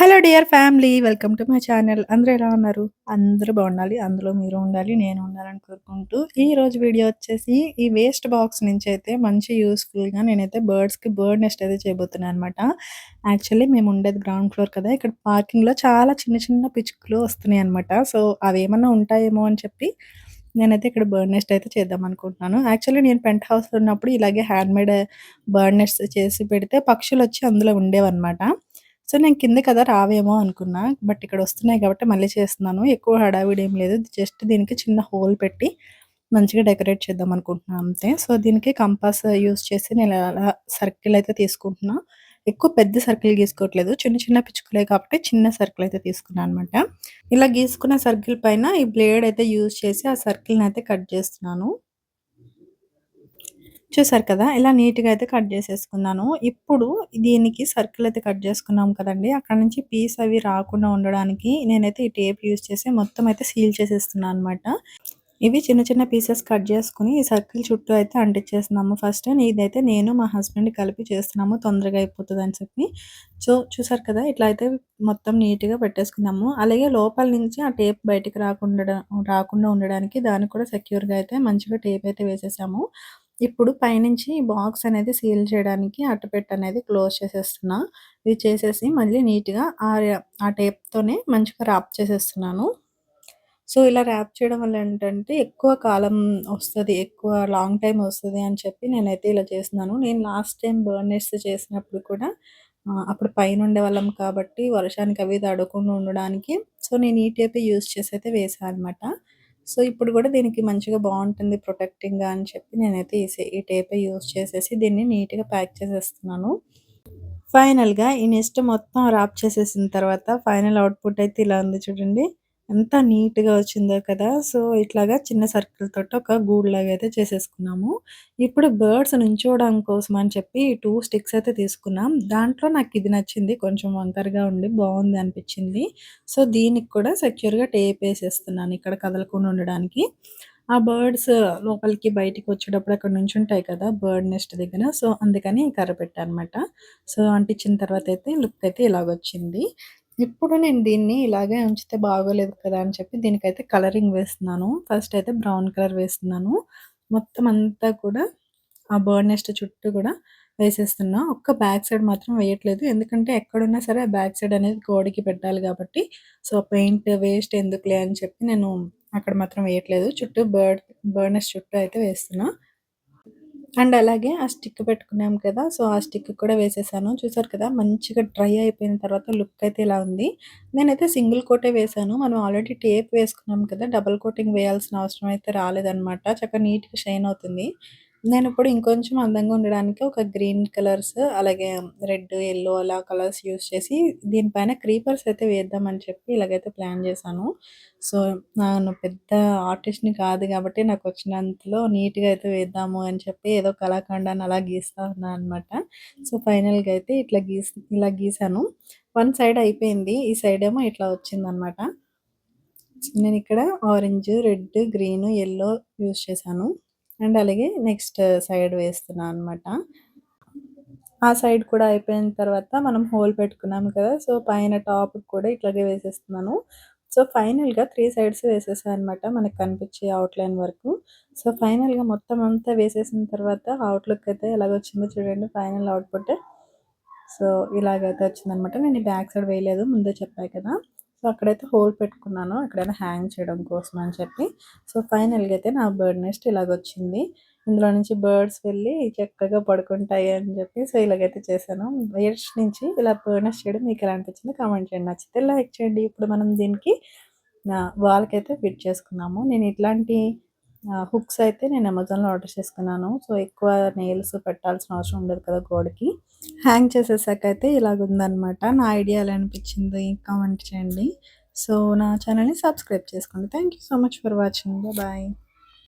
Hello dear family welcome to my channel. అందరూ ఎలా ఉన్నారు? అందరూ బాగుండాలి. అందులో మీరు ఉండాలి నేను ఉండాలని కోరుకుంటూ ఈ రోజు వీడియో వచ్చేసి ఈ వేస్ట్ బాక్స్ నుంచి అయితే మంచి యూస్ఫుల్గా నేనైతే బర్డ్స్కి బర్డ్ నెస్ట్ అయితే చేయబోతున్నాను అనమాట యాక్చువల్లీ మేము ఉండేది గ్రౌండ్ ఫ్లోర్ కదా ఇక్కడ పార్కింగ్లో చాలా చిన్న చిన్న పిచ్చుకలు వస్తున్నాయి అనమాట సో అవి ఏమన్నా ఉంటాయేమో అని చెప్పి నేనైతే ఇక్కడ బర్డ్ నెస్ట్ అయితే చేద్దాం అనుకుంటున్నాను. యాక్చువల్లీ నేను పెంట్ హౌస్లో ఉన్నప్పుడు ఇలాగే హ్యాండ్మేడ్ బర్డ్ నెస్ట్ చేసి పెడితే పక్షులు వచ్చి అందులో ఉండేవన్నమాట. సో నేను కింద కదా రావేమో అనుకున్నా బట్ ఇక్కడ వస్తున్నాయి కాబట్టి మళ్ళీ చేస్తున్నాను. ఎక్కువ హడావిడి ఏం లేదు. జస్ట్ దీనికి చిన్న హోల్ పెట్టి మంచిగా డెకరేట్ చేద్దాం అనుకుంటున్నాను అంతే. సో దీనికి కంపాస్ యూస్ చేసి నేను అలా సర్కిల్ అయితే తీసుకుంటున్నా. ఎక్కువ పెద్ద సర్కిల్ గీసుకోవట్లేదు. చిన్న చిన్న పిచ్చుకలే కాబట్టి చిన్న సర్కిల్ అయితే తీసుకున్నాను అనమాట ఇలా గీసుకున్న సర్కిల్ పైన ఈ బ్లేడ్ అయితే యూజ్ చేసి ఆ సర్కిల్ని అయితే కట్ చేస్తున్నాను. చూసారు కదా ఇలా నీట్గా అయితే కట్ చేసేసుకున్నాను. ఇప్పుడు దీనికి సర్కిల్ అయితే కట్ చేసుకున్నాం కదండి. అక్కడ నుంచి పీస్ అవి రాకుండా ఉండడానికి నేనైతే ఈ టేప్ యూస్ చేసి మొత్తం అయితే సీల్ చేసేస్తున్నాను అనమాట ఇవి చిన్న చిన్న పీసెస్ కట్ చేసుకుని ఈ సర్కిల్ చుట్టూ అయితే అంటించేస్తున్నాము. ఫస్ట్ ఇదైతే నేను మా హస్బెండ్ కలిపి చేస్తున్నాము. తొందరగా అయిపోతుంది అని చెప్పి. సో చూసారు కదా ఇట్లా అయితే మొత్తం నీట్గా పెట్టేసుకున్నాము. అలాగే లోపల నుంచి ఆ టేప్ బయటికి రాకుండా రాకుండా ఉండడానికి దానికి కూడా సెక్యూర్గా అయితే మంచిగా టేప్ అయితే వేసేసాము. ఇప్పుడు పైనుంచి బాక్స్ అనేది సీల్ చేయడానికి అట్టపెట్టు అనేది క్లోజ్ చేసేస్తున్నా. ఇది చేసేసి మళ్ళీ నీట్గా ఆ ఆ టేప్తోనే మంచిగా ర్యాప్ చేసేస్తున్నాను. సో ఇలా ర్యాప్ చేయడం వల్ల ఏంటంటే ఎక్కువ కాలం వస్తుంది ఎక్కువ లాంగ్ టైం వస్తుంది అని చెప్పి నేనైతే ఇలా చేస్తున్నాను. నేను లాస్ట్ టైం బర్నెస్ చేసినప్పుడు కూడా అప్పుడు పైన ఉండేవాళ్ళం కాబట్టి వర్షానికి అవి తడకుండా ఉండడానికి. సో నేను ఈ టేపే యూస్ చేసి అయితే వేసాను అనమాట సో ఇప్పుడు కూడా దీనికి మంచిగా బాగుంటుంది ప్రొటెక్టింగ్గా అని చెప్పి నేనైతే ఈ ఈ టేపే యూస్ చేసేసి దీన్ని నీట్గా ప్యాక్ చేసేస్తున్నాను. ఫైనల్గా ఈ నెస్ట్ మొత్తం ర్యాప్ చేసేసిన తర్వాత ఫైనల్ అవుట్పుట్ అయితే ఇలా ఉంది చూడండి. ఎంత నీట్‌గా వచ్చిందో కదా! సో, ఇట్లాగా చిన్న సర్కిల్ తోటి ఒక గూడ్లాగా అయితే చేసేసుకున్నాము. ఇప్పుడు బర్డ్స్ నుంచోవడం కోసం అని చెప్పి టూ స్టిక్స్ అయితే తీసుకున్నాం. దాంట్లో నాకు ఇది నచ్చింది. కొంచెం వంకరగా ఉండి బాగుంది అనిపించింది. సో, దీనికి కూడా సెక్యూర్‌గా టేప్ వేసేస్తున్నాను ఇక్కడ కదలకుండా ఉండడానికి. ఆ బర్డ్స్ లోపలికి బయటికి వచ్చేటప్పుడు అక్కడ నుంచి ఉంటాయి కదా! బర్డ్ నెస్ట్ దగ్గర. సో, అందుకని కర్ర అనమాట సో, అంటించిన తర్వాత అయితే లుక్ అయితే ఇలాగొచ్చింది. ఇప్పుడు నేను దీన్ని ఇలాగే ఉంచితే బాగోలేదు కదా అని చెప్పి దీనికైతే కలరింగ్ వేస్తున్నాను. ఫస్ట్ అయితే బ్రౌన్ కలర్ వేస్తున్నాను. మొత్తం అంతా కూడా ఆ బర్డ్ నెస్ట్ చుట్టూ కూడా వేసేస్తున్నా. ఒక్క బ్యాక్ సైడ్ మాత్రం వేయట్లేదు. ఎందుకంటే ఎక్కడున్నా సరే ఆ బ్యాక్ సైడ్ అనేది గోడకి పెట్టాలి కాబట్టి. సో పెయింట్ వేస్ట్ ఎందుకులే అని చెప్పి నేను అక్కడ మాత్రం వేయట్లేదు. చుట్టూ బర్డ్ బర్డ్ నెస్ట్ చుట్టూ అయితే వేస్తున్నా. అండ్ అలాగే ఆ స్టిక్ పెట్టుకున్నాం కదా సో ఆ స్టిక్ కూడా వేసేసాను. చూసారు కదా మంచిగా డ్రై అయిపోయిన తర్వాత లుక్ అయితే ఇలా ఉంది. నేనైతే సింగిల్ కోటే వేసాను. మనం ఆల్రెడీ టేప్ వేసుకున్నాం కదా డబల్ కోటింగ్ వేయాల్సిన అవసరం అయితే రాలేదనమాట చక్కగా నీట్గా షైన్ అవుతుంది. నేను ఇప్పుడు ఇంకొంచెం అందంగా ఉండడానికి ఒక గ్రీన్ కలర్స్ అలాగే రెడ్ ఎల్లో అలా కలర్స్ యూస్ చేసి దీనిపైన క్రీపర్స్ అయితే వేద్దామని చెప్పి ఇలాగైతే ప్లాన్ చేశాను. సో నేను పెద్ద ఆర్టిస్ట్ని కాదు కాబట్టి నాకు వచ్చినంతలో నీట్గా అయితే వేద్దాము అని చెప్పి ఏదో కళాఖండాన్ని అలా గీస్తా ఉన్నాను అనమాట సో ఫైనల్గా అయితే ఇట్లా గీస్ ఇలా గీసాను. వన్ సైడ్ అయిపోయింది. ఈ సైడ్ ఏమో ఇట్లా వచ్చిందనమాట నేను ఇక్కడ orange red green yellow use చేశాను. అండ్ అలాగే నెక్స్ట్ సైడ్ వేస్తున్నాను అనమాట ఆ సైడ్ కూడా అయిపోయిన తర్వాత మనం హోల్ పెట్టుకున్నాం కదా సో పైన టాప్ కూడా ఇట్లాగే వేసేస్తున్నాను. సో ఫైనల్గా త్రీ సైడ్స్ వేసేసాను అనమాట మనకు కనిపించే అవుట్లైన్ వరకు. సో ఫైనల్గా మొత్తం అంతా వేసేసిన తర్వాత అవుట్లుక్ అయితే ఎలాగొచ్చిందో చూడండి ఫైనల్ అవుట్పుట్. సో ఇలాగైతే వచ్చిందనమాట నేను బ్యాక్ సైడ్ వేయలేదు ముందే చెప్పాయి కదా. సో అక్కడైతే హోల్ పెట్టుకున్నాను. ఎక్కడైనా హ్యాంగ్ చేయడం కోసం అని చెప్పి. సో ఫైనల్గా అయితే నా బర్డ్ నెస్ట్ ఇలాగొచ్చింది. ఇందులో నుంచి బర్డ్స్ వెళ్ళి చక్కగా పడుకుంటాయి అని చెప్పి సో ఇలాగైతే చేశాను. ఇయర్స్ నుంచి ఇలా బర్డ్ నెస్ట్ చేయడం మీకు ఎలా అనిపించింది కామెంట్ చేయండి. నచ్చితే లైక్ చేయండి. ఇప్పుడు మనం దీనికి వాళ్ళకి అయితే ఫిట్ చేసుకున్నాము. నేను ఇట్లాంటి హుక్స్ అయితే నేను అమెజాన్లో ఆర్డర్ చేసుకున్నాను. సో ఎక్కువ నెయిల్స్ పెట్టాల్సిన అవసరం ఉండదు కదా గోడకి. హ్యాంగ్ చేసేసాక అయితే ఇలాగుందనమాట నా ఐడియా ఎలా అనిపించింది కామెంట్ చేయండి. సో నా ఛానల్ని సబ్స్క్రైబ్ చేసుకోండి. Thank you so much for watching. Bye.